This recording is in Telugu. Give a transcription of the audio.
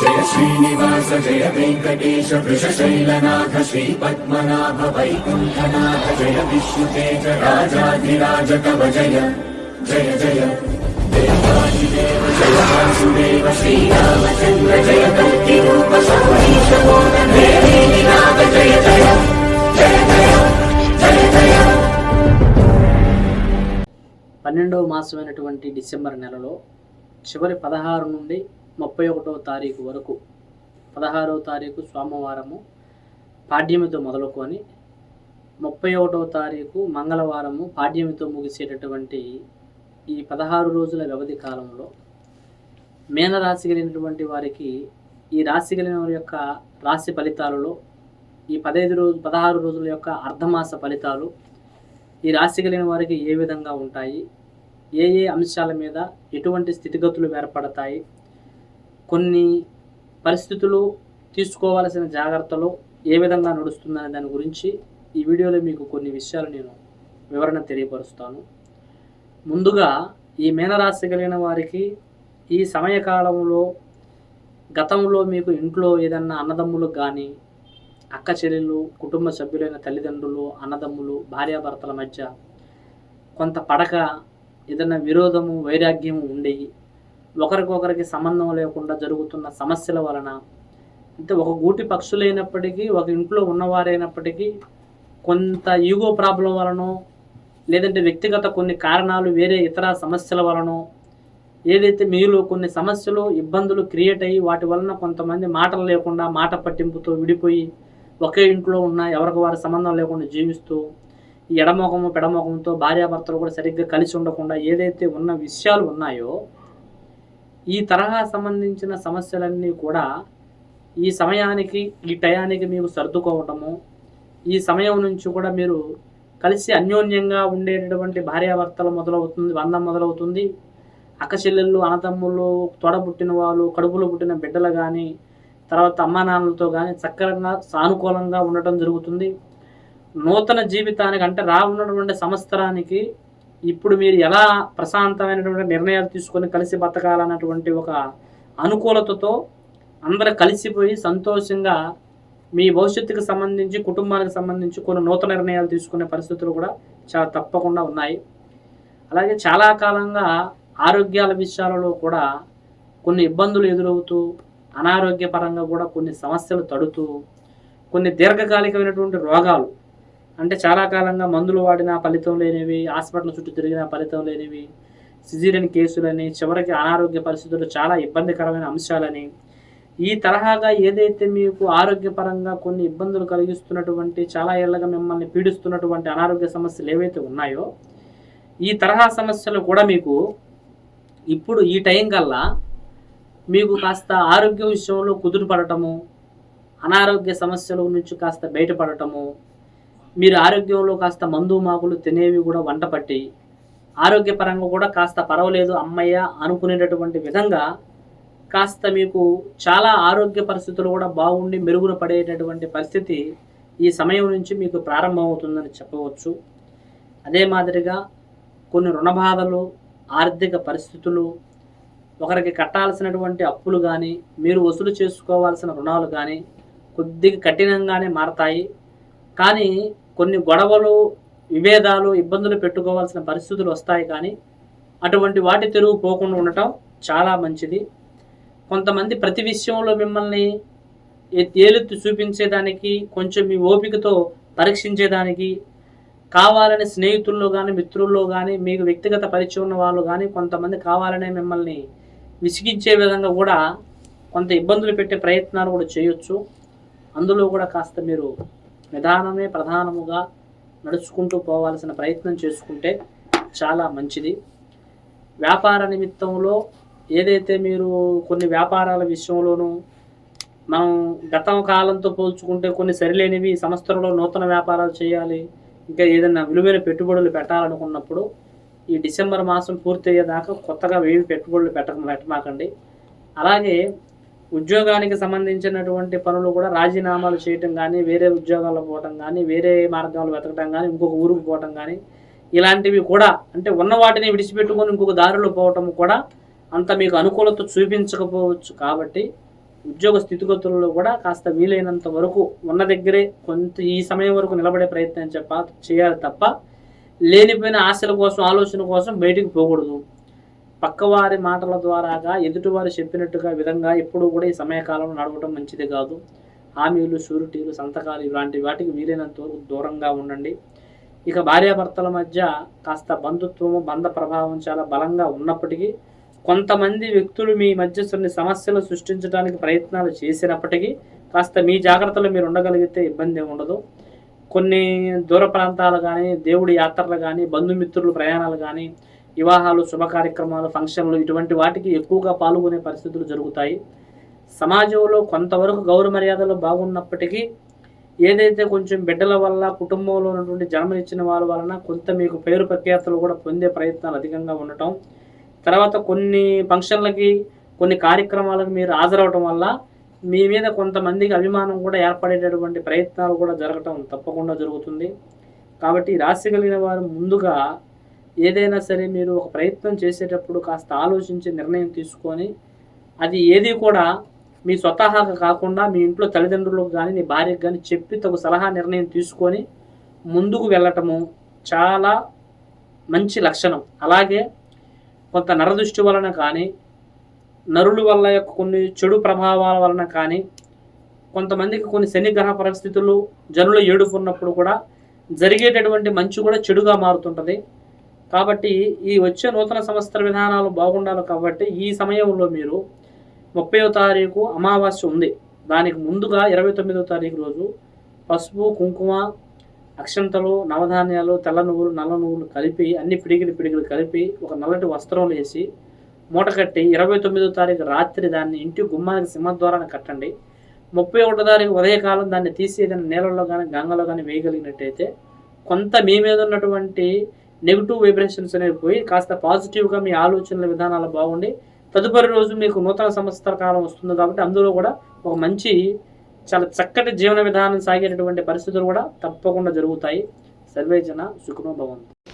జయ శ్రీనివాస జయ వెంకటేశ వృషశైలనాథ శ్రీ పద్మనాభ వైకుంఠనాథ జయ విష్ణుతేజ రాజాధిరాజ కవ జయ జయ జయ. దేవాదిదేవ జయ వాసుదేవ శ్రీరామచంద్ర జయ కల్కి రూప సౌరీశ నాథ జయ జయ జయ జయ జయ జయ. పన్నెండవ మాసమైనటువంటి డిసెంబర్ నెలలో చివరి పదహారు నుండి ముప్పై ఒకటో తారీఖు వరకు పదహారవ తారీఖు సోమవారము పాడ్యమితో మొదలుకొని ముప్పై ఒకటవ తారీఖు మంగళవారము పాడ్యమితో ముగిసేటటువంటి ఈ పదహారు రోజుల వ్యవధి కాలంలో మేనరాశి కలిగినటువంటి వారికి ఈ రాశి కలిగిన వారి యొక్క రాశి ఫలితాలలో ఈ పదహైదు రోజు పదహారు రోజుల యొక్క అర్ధమాస ఫలితాలు ఈ రాశి కలిగిన వారికి ఏ విధంగా ఉంటాయి ఏ ఏ అంశాల మీద ఎటువంటి స్థితిగతులు ఏర్పడతాయి కొన్ని పరిస్థితులు తీసుకోవాల్సిన జాగ్రత్తలు ఏ విధంగా నడుస్తుందనే దాని గురించి ఈ వీడియోలో మీకు కొన్ని విషయాలు నేను వివరణ తెలియపరుస్తాను. ముందుగా ఈ మీనరాశి కలిగిన వారికి ఈ సమయకాలంలో గతంలో మీకు ఇంట్లో ఏదన్నా అన్నదమ్ములకు కానీ అక్క చెల్లెళ్ళు కుటుంబ సభ్యులైన తల్లిదండ్రులు అన్నదమ్ములు భార్యాభర్తల మధ్య కొంత పడక ఏదన్నా విరోధము వైరాగ్యము ఉండి ఒకరికొకరికి సంబంధం లేకుండా జరుగుతున్న సమస్యల వలన అంటే ఒక గూటి పక్షులైనప్పటికీ ఒక ఇంట్లో ఉన్నవారైనప్పటికీ కొంత ఈగో ప్రాబ్లం వలనో లేదంటే వ్యక్తిగత కొన్ని కారణాలు వేరే ఇతర సమస్యల వలనో ఏదైతే మీలో కొన్ని సమస్యలు ఇబ్బందులు క్రియేట్ అయ్యి వాటి వలన కొంతమంది మాటలు లేకుండా మాట పట్టింపుతో విడిపోయి ఒకే ఇంట్లో ఉన్న ఎవరికి వారి సంబంధం లేకుండా జీవిస్తూ ఈ ఎడమోకము పెడమోకంతో భార్యాభర్తలు కూడా సరిగ్గా కలిసి ఉండకుండా ఏదైతే ఉన్న విషయాలు ఉన్నాయో ఈ తరహా సంబంధించిన సమస్యలన్నీ కూడా ఈ సమయానికి ఈ టయానికి మీకు సర్దుకోవటము ఈ సమయం నుంచి కూడా మీరు కలిసి అన్యోన్యంగా ఉండేటటువంటి భార్యాభర్తలు మొదలవుతుంది బంధం మొదలవుతుంది. అక్కచెల్లెళ్ళు చెల్లెళ్ళు అన్నతమ్ముళ్ళు తోడబుట్టిన వాళ్ళు కడుపులో పుట్టిన బిడ్డలు కానీ తర్వాత అమ్మానాన్నలతో కానీ చక్కరంగా సానుకూలంగా ఉండటం జరుగుతుంది. నూతన జీవితానికి అంటే రానున్నటువంటి సంవత్సరానికి ఇప్పుడు మీరు ఎలా ప్రశాంతమైనటువంటి నిర్ణయాలు తీసుకొని కలిసి బతకాలన్నటువంటి ఒక అనుకూలతతో అందరూ కలిసిపోయి సంతోషంగా మీ భవిష్యత్తుకు సంబంధించి కుటుంబానికి సంబంధించి కొన్ని నూతన నిర్ణయాలు తీసుకునే పరిస్థితులు కూడా చాలా తప్పకుండా ఉన్నాయి. అలాగే చాలా కాలంగా ఆరోగ్యాల విషయాలలో కూడా కొన్ని ఇబ్బందులు ఎదురవుతూ అనారోగ్యపరంగా కూడా కొన్ని సమస్యలు తడుతూ కొన్ని దీర్ఘకాలికమైనటువంటి రోగాలు అంటే చాలా కాలంగా మందులు వాడినా ఫలితం లేనివి హాస్పిటల్ చుట్టూ తిరిగినా ఫలితం లేనివి సిజీరియన్ కేసులని చివరికి అనారోగ్య పరిస్థితులు చాలా ఇబ్బందికరమైన అంశాలని ఈ తరహాగా ఏదైతే మీకు ఆరోగ్యపరంగా కొన్ని ఇబ్బందులు కలిగిస్తున్నటువంటి చాలా ఏళ్ళగా మిమ్మల్ని పీడిస్తున్నటువంటి అనారోగ్య సమస్యలు ఏవైతే ఉన్నాయో ఈ తరహా సమస్యలు కూడా మీకు ఇప్పుడు ఈ టైం కల్లా మీకు కాస్త ఆరోగ్య విషయంలో కుదురుపడటము అనారోగ్య సమస్యల నుంచి కాస్త బయటపడటము మీరు ఆరోగ్యంలో కాస్త మందు మాకులు తినేవి కూడా వంట పట్టి ఆరోగ్యపరంగా కూడా కాస్త పర్వాలేదు అమ్మయ్య అనుకునేటటువంటి విధంగా కాస్త మీకు చాలా ఆరోగ్య పరిస్థితులు కూడా బాగుండి మెరుగున పడేటటువంటి పరిస్థితి ఈ సమయం నుంచి మీకు ప్రారంభమవుతుందని చెప్పవచ్చు. అదే మాదిరిగా కొన్ని రుణబాధలు ఆర్థిక పరిస్థితులు ఒకరికి కట్టాల్సినటువంటి అప్పులు కానీ మీరు వసూలు చేసుకోవాల్సిన రుణాలు కానీ కొద్దిగా కఠినంగానే మారతాయి. కానీ కొన్ని గొడవలు విభేదాలు ఇబ్బందులు పెట్టుకోవాల్సిన పరిస్థితులు వస్తాయి కానీ అటువంటి వాటి తెరువు పోకుండా ఉండటం చాలా మంచిది. కొంతమంది ప్రతి విషయంలో మిమ్మల్ని ఏ- ఏలెత్తి చూపించేదానికి కొంచెం మీ ఓపికతో పరీక్షించేదానికి కావాలని స్నేహితుల్లో కానీ మిత్రుల్లో కానీ మీకు వ్యక్తిగత పరిచయం ఉన్న వాళ్ళు కానీ కొంతమంది కావాలనే మిమ్మల్ని విసిగించే విధంగా కూడా కొంత ఇబ్బందులు పెట్టే ప్రయత్నాలు కూడా చేయొచ్చు. అందులో కూడా కాస్త మీరు నిదానమే ప్రధానముగా నడుచుకుంటూ పోవాల్సిన ప్రయత్నం చేసుకుంటే చాలా మంచిది. వ్యాపార నిమిత్తంలో ఏదైతే మీరు కొన్ని వ్యాపారాల విషయంలోనూ మనం గతం కాలంతో పోల్చుకుంటే కొన్ని సరిలేనివి సంవత్సరంలో నూతన వ్యాపారాలు చేయాలి ఇంకా ఏదైనా విలువైన పెట్టుబడులు పెట్టాలనుకున్నప్పుడు ఈ డిసెంబర్ మాసం పూర్తయ్యేదాకా కొత్తగా వేవి పెట్టుబడులు పెట్ట పెట్టమాకండి. అలాగే ఉద్యోగానికి సంబంధించినటువంటి పనులు కూడా రాజీనామాలు చేయటం కానీ వేరే ఉద్యోగాలకు పోవటం కానీ వేరే మార్గాలు వెతకటం కానీ ఇంకొక ఊరికి పోవటం కానీ ఇలాంటివి కూడా అంటే ఉన్న వాటిని విడిచిపెట్టుకొని ఇంకొక దారిలో పోవటం కూడా అంత మీకు అనుకూలత చూపించకపోవచ్చు. కాబట్టి ఉద్యోగ స్థితిగతుల్లో కూడా కాస్త వీలైనంత వరకు ఉన్న దగ్గరే కొంత ఈ సమయం వరకు నిలబడే ప్రయత్నం చెప్ప చేయాలి తప్ప లేనిపోయిన ఆశల కోసం ఆలోచన కోసం బయటికి పోకూడదు. పక్కవారి మాటల ద్వారాగా ఎదుటివారు చెప్పినట్టుగా విధంగా ఎప్పుడూ కూడా ఈ సమయకాలంలో నడవడం మంచిది కాదు. హామీలు షూరిటీలు సంతకాలు ఇలాంటి వాటికి వీలైనంత వరకు దూరంగా ఉండండి. ఇక భార్యాభర్తల మధ్య కాస్త బంధుత్వము బంధ ప్రభావం చాలా బలంగా ఉన్నప్పటికీ కొంతమంది వ్యక్తులు మీ మధ్య కొన్ని సమస్యలు సృష్టించడానికి ప్రయత్నాలు చేసినప్పటికీ కాస్త మీ జాగ్రత్తలు మీరు ఉండగలిగితే ఇబ్బంది ఉండదు. కొన్ని దూర ప్రాంతాలు కానీ దేవుడి యాత్రలు కానీ బంధుమిత్రులు ప్రయాణాలు కానీ వివాహాలు శుభ కార్యక్రమాలు ఫంక్షన్లు ఇటువంటి వాటికి ఎక్కువగా పాల్గొనే పరిస్థితులు జరుగుతాయి. సమాజంలో కొంతవరకు గౌరవ మర్యాదలు బాగున్నప్పటికీ ఏదైతే కొంచెం బిడ్డల వల్ల కుటుంబంలో ఉన్నటువంటి జన్మనిచ్చిన వాళ్ళ వలన కొంత మీకు పేరు ప్రఖ్యాతలు కూడా పొందే ప్రయత్నాలు అధికంగా ఉండటం. తర్వాత కొన్ని ఫంక్షన్లకి కొన్ని కార్యక్రమాలకు మీరు హాజరవటం వల్ల మీ మీద కొంతమందికి అభిమానం కూడా ఏర్పడేటటువంటి ప్రయత్నాలు కూడా జరగటం తప్పకుండా జరుగుతుంది. కాబట్టి ఈ రాశి కలిగిన వారు ముందుగా ఏదైనా సరే మీరు ఒక ప్రయత్నం చేసేటప్పుడు కాస్త ఆలోచించి నిర్ణయం తీసుకొని అది ఏది కూడా మీ స్వతహాగా కాకుండా మీ ఇంట్లో తల్లిదండ్రులకు కానీ మీ భార్యకు కానీ చెప్పి తగు సలహా నిర్ణయం తీసుకొని ముందుకు వెళ్ళటము చాలా మంచి లక్షణం. అలాగే కొంత నరదృష్టి వలన కానీ నరుల వల్ల యొక్క కొన్ని చెడు ప్రభావాల వలన కానీ కొంతమందికి కొన్ని శనిగ్రహ పరిస్థితులు జనుల ఏడుపు ఉన్నప్పుడు కూడా జరిగేటటువంటి మంచి కూడా చెడుగా మారుతుంటుంది. కాబట్టి ఈ వచ్చే నూతన సంవత్సర విధానాలు బాగుండాలి కాబట్టి ఈ సమయంలో మీరు ముప్పయో తారీఖు అమావాస్య ఉంది. దానికి ముందుగా ఇరవై తొమ్మిదో తారీఖు రోజు పసుపు కుంకుమ అక్షంతలు నవధాన్యాలు తెల్ల నువ్వులు నల్ల నువ్వులు కలిపి అన్ని పిడికిలు పిడికిలు కలిపి ఒక నల్లటి వస్త్రం వేసి మూట కట్టి ఇరవై తొమ్మిదో తారీఖు రాత్రి దాన్ని ఇంటి గుమ్మానికి సింహద్వారాన్ని కట్టండి. ముప్పై ఒకటో తారీఖు ఉదయకాలం దాన్ని తీసి ఏదైనా నీళ్ళలో కానీ గంగలో కానీ వేయగలిగినట్టయితే కొంత మీ మీద ఉన్నటువంటి నెగిటివ్ వైబ్రేషన్స్ అనేవి పోయి కాస్త పాజిటివ్గా మీ ఆలోచనల విధానాలు బాగుండి. తదుపరి రోజు మీకు నూతన సంవత్సర కాలం వస్తుంది కాబట్టి అందులో కూడా ఒక మంచి చాలా చక్కటి జీవన విధానం సాగేటటువంటి పరిస్థితులు కూడా తప్పకుండా జరుగుతాయి. సర్వేజన సుఖనో భవంతు.